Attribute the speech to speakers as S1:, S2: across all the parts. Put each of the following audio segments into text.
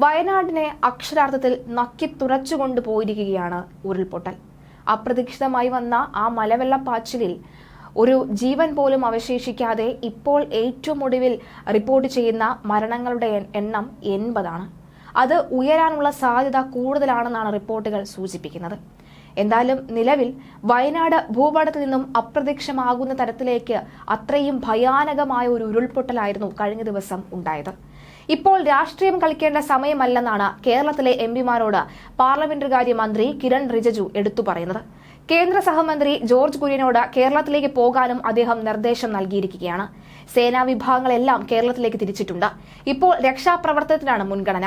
S1: വയനാടിനെ അക്ഷരാർത്ഥത്തിൽ നക്കി തുറച്ചുകൊണ്ട് പോയിരിക്കുകയാണ് ഉരുൾപൊട്ടൽ. അപ്രതീക്ഷിതമായി വന്ന ആ മലവെള്ളപ്പാച്ചിലിൽ ഒരു ജീവൻ പോലും അവശേഷിക്കാതെ ഇപ്പോൾ ഏറ്റവും ഒടുവിൽ റിപ്പോർട്ട് ചെയ്യുന്ന മരണങ്ങളുടെ എണ്ണം എൺപതാണ്. അത് ഉയരാനുള്ള സാധ്യത കൂടുതലാണെന്നാണ് റിപ്പോർട്ടുകൾ സൂചിപ്പിക്കുന്നത്. എന്തായാലും നിലവിൽ വയനാട് ഭൂപടത്തിൽ നിന്നും അപ്രത്യക്ഷമാകുന്ന തരത്തിലേക്ക് അത്രയും ഭയാനകമായ ഒരു ഉരുൾപൊട്ടലായിരുന്നു കഴിഞ്ഞ ദിവസം ഉണ്ടായത്. ഇപ്പോൾ രാഷ്ട്രീയം കളിക്കേണ്ട സമയമല്ലെന്നാണ് കേരളത്തിലെ എം പിമാരോട് പാർലമെന്ററി മന്ത്രി കിരൺ റിജിജു എടുത്തു പറയുന്നത്. കേന്ദ്ര സഹമന്ത്രി ജോർജ് കുര്യനോട് കേരളത്തിലേക്ക് പോകാനും അദ്ദേഹം നിർദ്ദേശം നൽകിയിരിക്കുകയാണ്. സേനാ വിഭാഗങ്ങളെല്ലാം കേരളത്തിലേക്ക് തിരിച്ചിട്ടുണ്ട്. ഇപ്പോൾ രക്ഷാപ്രവർത്തനത്തിനാണ് മുൻഗണന.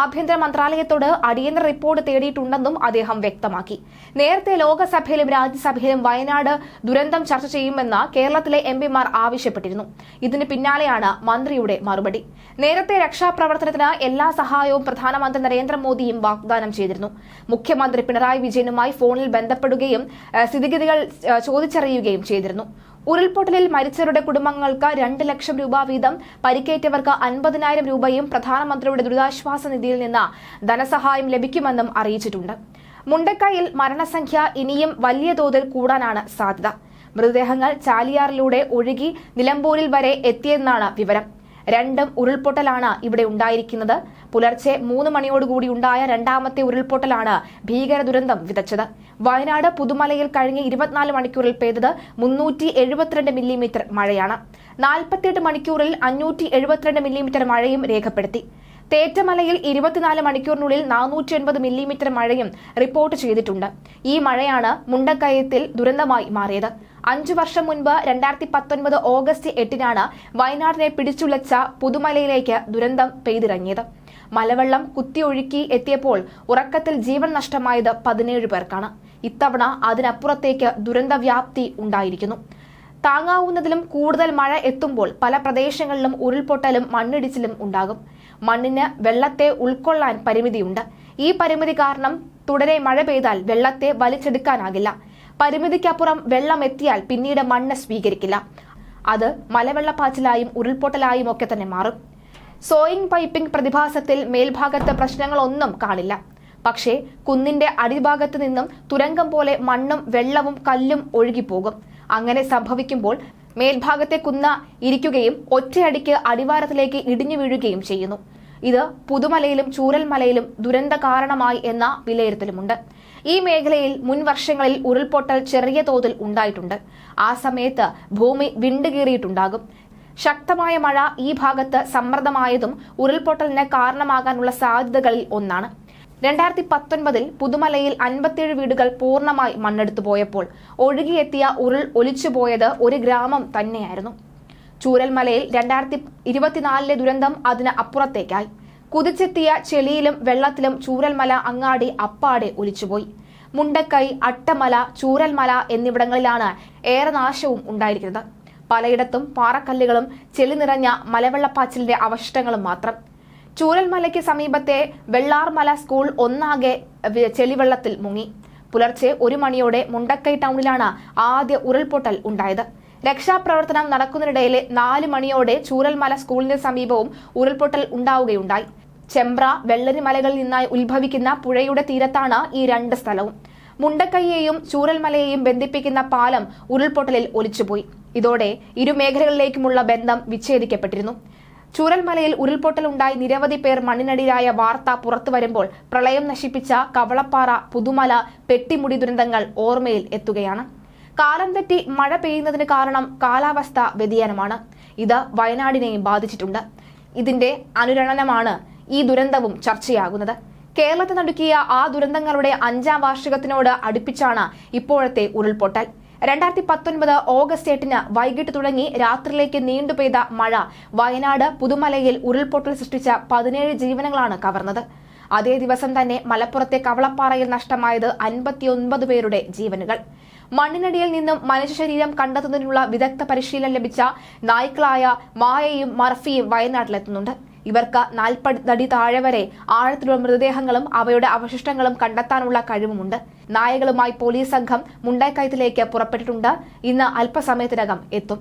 S1: ആഭ്യന്തര മന്ത്രാലയത്തോട് അടിയന്തര റിപ്പോർട്ട് തേടിയിട്ടുണ്ടെന്നും അദ്ദേഹം വ്യക്തമാക്കി. നേരത്തെ ലോകസഭയിലും രാജ്യസഭയിലും വയനാട് ദുരന്തം ചർച്ച ചെയ്യുമെന്ന് കേരളത്തിലെ എം ആവശ്യപ്പെട്ടിരുന്നു. ഇതിന് പിന്നാലെയാണ് മന്ത്രിയുടെ മറുപടി. നേരത്തെ രക്ഷാപ്രവർത്തനത്തിന് എല്ലാ സഹായവും പ്രധാനമന്ത്രി നരേന്ദ്രമോദിയും വാഗ്ദാനം ചെയ്തിരുന്നു. മുഖ്യമന്ത്രി പിണറായി വിജയനുമായി ഫോണിൽ ബന്ധപ്പെടുകയും സ്ഥിതിഗതികൾ ചോദിച്ചറിയുകയും ചെയ്തിരുന്നു. ഉരുൾപൊട്ടലിൽ മരിച്ചവരുടെ കുടുംബങ്ങൾക്ക് രണ്ട് ലക്ഷം രൂപ വീതം പരിക്കേറ്റവർക്ക് അൻപതിനായിരം രൂപയും പ്രധാനമന്ത്രിയുടെ ദുരിതാശ്വാസ നിധിയിൽ നിന്ന് ധനസഹായം ലഭിക്കുമെന്നും അറിയിച്ചിട്ടുണ്ട്. മുണ്ടക്കായിൽ മരണസംഖ്യ ഇനിയും വലിയ തോതിൽ കൂടാനാണ് സാധ്യത. മൃതദേഹങ്ങൾ ചാലിയാറിലൂടെ ഒഴുകി നിലമ്പൂരിൽ വരെ എത്തിയെന്നാണ് വിവരം. രണ്ടും ഉരുൾപൊട്ടലാണ് ഇവിടെ ഉണ്ടായിരിക്കുന്നത്. പുലർച്ചെ മൂന്ന് മണിയോടുകൂടി ഉണ്ടായ രണ്ടാമത്തെ ഉരുൾപൊട്ടലാണ് ഭീകര ദുരന്തം വിതച്ചത്. വയനാട് പുതുമലയിൽ കഴിഞ്ഞ ഇരുപത്തിനാല് മണിക്കൂറിൽ പെയ്തത് മുന്നൂറ്റി എഴുപത്തിരണ്ട് മില്ലിമീറ്റർ മഴയാണ്. നാൽപ്പത്തിയെട്ട് മണിക്കൂറിൽ അഞ്ഞൂറ്റി എഴുപത്തിരണ്ട് മില്ലിമീറ്റർ മഴയും രേഖപ്പെടുത്തി. തേറ്റമലയിൽ ഇരുപത്തിനാല് മണിക്കൂറിനുള്ളിൽ നാനൂറ്റി എൺപത് മില്ലിമീറ്റർ മഴയും റിപ്പോർട്ട് ചെയ്തിട്ടുണ്ട്. ഈ മഴയാണ് മുണ്ടക്കയത്തിൽ ദുരന്തമായി മാറിയത്. അഞ്ചു വർഷം മുൻപ് രണ്ടായിരത്തി പത്തൊൻപത് ഓഗസ്റ്റ് എട്ടിനാണ് വയനാടിനെ പിടിച്ചുലച്ച പുതുമലയിലേക്ക് ദുരന്തം പെയ്തിറങ്ങിയത്. മലവെള്ളം കുത്തിയൊഴുക്കി എത്തിയപ്പോൾ ഉറക്കത്തിൽ ജീവൻ നഷ്ടമായത് പതിനേഴ് പേർക്കാണ്. ഇത്തവണ അതിനപ്പുറത്തേക്ക് ദുരന്തവ്യാപ്തി ഉണ്ടായിരിക്കുന്നു. താങ്ങാവുന്നതിലും കൂടുതൽ മഴ എത്തുമ്പോൾ പല പ്രദേശങ്ങളിലും ഉരുൾപൊട്ടലും മണ്ണിടിച്ചിലും ഉണ്ടാകും. മണ്ണിന് വെള്ളത്തെ ഉൾക്കൊള്ളാൻ പരിമിതിയുണ്ട്. ഈ പരിമിതി കാരണം തുടരെ മഴ പെയ്താൽ വെള്ളത്തെ വലിച്ചെടുക്കാനാകില്ല. പരിമിതിക്കപ്പുറം വെള്ളം എത്തിയാൽ പിന്നീട് മണ്ണ് സ്വീകരിക്കില്ല. അത് മലവെള്ളപ്പാച്ചിലായും ഉരുൾപൊട്ടലായും ഒക്കെ തന്നെ മാറും. സോയിങ് പൈപ്പിംഗ് പ്രതിഭാസത്തിൽ മേൽഭാഗത്ത് പ്രശ്നങ്ങളൊന്നും കാണില്ല. പക്ഷേ കുന്നിന്റെ അടിഭാഗത്ത് നിന്നും തുരങ്കം പോലെ മണ്ണും വെള്ളവും കല്ലും ഒഴുകിപ്പോകും. അങ്ങനെ സംഭവിക്കുമ്പോൾ മേൽഭാഗത്തെ കുന്ന ഇരിക്കുകയും ഒറ്റയടിക്ക് അടിവാരത്തിലേക്ക് ഇടിഞ്ഞു വീഴുകയും ചെയ്യുന്നു. ഇത് പുതുമലയിലും ചൂരൽമലയിലും ദുരന്ത കാരണമായി എന്ന വിലയിരുത്തലുമുണ്ട്. ഈ മേഖലയിൽ മുൻ വർഷങ്ങളിൽ ഉരുൾപൊട്ടൽ ചെറിയ തോതിൽ ഉണ്ടായിട്ടുണ്ട്. ആ സമയത്ത് ഭൂമി വിണ്ടുകീറിയിട്ടുണ്ടാകും. ശക്തമായ മഴ ഈ ഭാഗത്ത് സമ്മർദ്ദമായതും ഉരുൾപൊട്ടലിന് കാരണമാകാനുള്ള സാധ്യതകളിൽ ഒന്നാണ്. രണ്ടായിരത്തി പത്തൊൻപതിൽ പുതുമലയിൽ അൻപത്തിയേഴ് വീടുകൾ പൂർണമായി മണ്ണെടുത്തു പോയപ്പോൾ ഒഴുകിയെത്തിയ ഉരുൾ ഒലിച്ചുപോയത് ഒരു ഗ്രാമം തന്നെയായിരുന്നു. ചൂരൽമലയിൽ രണ്ടായിരത്തി ഇരുപത്തിനാലിലെ ദുരന്തം അതിന് അപ്പുറത്തേക്കായി. കുതിച്ചെത്തിയ ചെളിയിലും വെള്ളത്തിലും ചൂരൽമല അങ്ങാടി അപ്പാടെ ഒലിച്ചുപോയി. മുണ്ടക്കൈ അട്ടമല ചൂരൽമല എന്നിവിടങ്ങളിലാണ് ഏറെ നാശവും ഉണ്ടായിരിക്കുന്നത്. പലയിടത്തും പാറക്കല്ലുകളും ചെളി നിറഞ്ഞ മലവെള്ളപ്പാച്ചിലിന്റെ അവശിഷ്ടങ്ങളും മാത്രം. ചൂരൽമലയ്ക്ക് സമീപത്തെ വെള്ളാർമല സ്കൂൾ ഒന്നാകെ ചെളിവെള്ളത്തിൽ മുങ്ങി. പുലർച്ചെ ഒരു മണിയോടെ മുണ്ടക്കൈ ടൗണിലാണ് ആദ്യ ഉരുൾപൊട്ടൽ ഉണ്ടായത്. രക്ഷാപ്രവർത്തനം നടക്കുന്നതിനിടയിലെ നാല് മണിയോടെ ചൂരൽമല സ്കൂളിന് സമീപവും ഉരുൾപൊട്ടൽ ഉണ്ടാവുകയുണ്ടായി. ചെമ്പ്ര വെള്ളരിമലകളിൽ നിന്നായി ഉത്ഭവിക്കുന്ന പുഴയുടെ തീരത്താണ് ഈ രണ്ട് സ്ഥലവും. മുണ്ടക്കൈയെയും ചൂരൽമലയെയും ബന്ധിപ്പിക്കുന്ന പാലം ഉരുൾപൊട്ടലിൽ ഒലിച്ചുപോയി. ഇതോടെ ഇരു മേഖലകളിലേക്കുമുള്ള ബന്ധം വിച്ഛേദിക്കപ്പെട്ടിരുന്നു. ചൂരൽമലയിൽ ഉരുൾപൊട്ടലുണ്ടായി നിരവധി പേർ മണ്ണിനടിയിലായ വാർത്ത പുറത്തു വരുമ്പോൾ പ്രളയം നശിപ്പിച്ച കവളപ്പാറ പുതുമല പെട്ടിമുടി ദുരന്തങ്ങൾ ഓർമ്മയിൽ എത്തുകയാണ്. കാലം തെറ്റി മഴ പെയ്യുന്നതിന് കാരണം കാലാവസ്ഥ വ്യതിയാനമാണ്. ഇത് വയനാടിനെയും ബാധിച്ചിട്ടുണ്ട്. ഇതിന്റെ അനുരണനമാണ് ഈ ദുരന്തവും ചർച്ചയാകുന്നത്. കേരളത്തെ നടുക്കിയ ആ ദുരന്തങ്ങളുടെ അഞ്ചാം വാർഷികത്തിനോട് അടുപ്പിച്ചാണ് ഇപ്പോഴത്തെ ഉരുൾപൊട്ടൽ. രണ്ടായിരത്തി പത്തൊൻപത് ഓഗസ്റ്റ് എട്ടിന് വൈകിട്ട് തുടങ്ങി രാത്രിയിലേക്ക് നീണ്ടു പെയ്ത മഴ വയനാട് പുതുമലയിൽ ഉരുൾപൊട്ടൽ സൃഷ്ടിച്ച പതിനേഴ് ജീവനങ്ങളാണ് കവർന്നത്. അതേ ദിവസം തന്നെ മലപ്പുറത്തെ കവളപ്പാറയിൽ നഷ്ടമായത് അൻപത്തിയൊൻപത് പേരുടെ ജീവനുകൾ. മണ്ണിനടിയിൽ നിന്നും മനുഷ്യ ശരീരം കണ്ടെത്തുന്നതിനുള്ള വിദഗ്ധ പരിശീലനം ലഭിച്ച നായ്ക്കളായ മായയും മർഫിയും വയനാട്ടിലെത്തുന്നുണ്ട്. ഇവർക്ക് നാൽപ്പതടി താഴെ വരെ ആഴത്തിലുള്ള മൃതദേഹങ്ങളും അവയുടെ അവശിഷ്ടങ്ങളും കണ്ടെത്താനുള്ള കഴിവുമുണ്ട്. നായകളുമായി പോലീസ് സംഘം മുണ്ടക്കയത്തിലേക്ക് പുറപ്പെട്ടിട്ടുണ്ട്. ഇന്ന് അല്പസമയത്തിനകം എത്തും.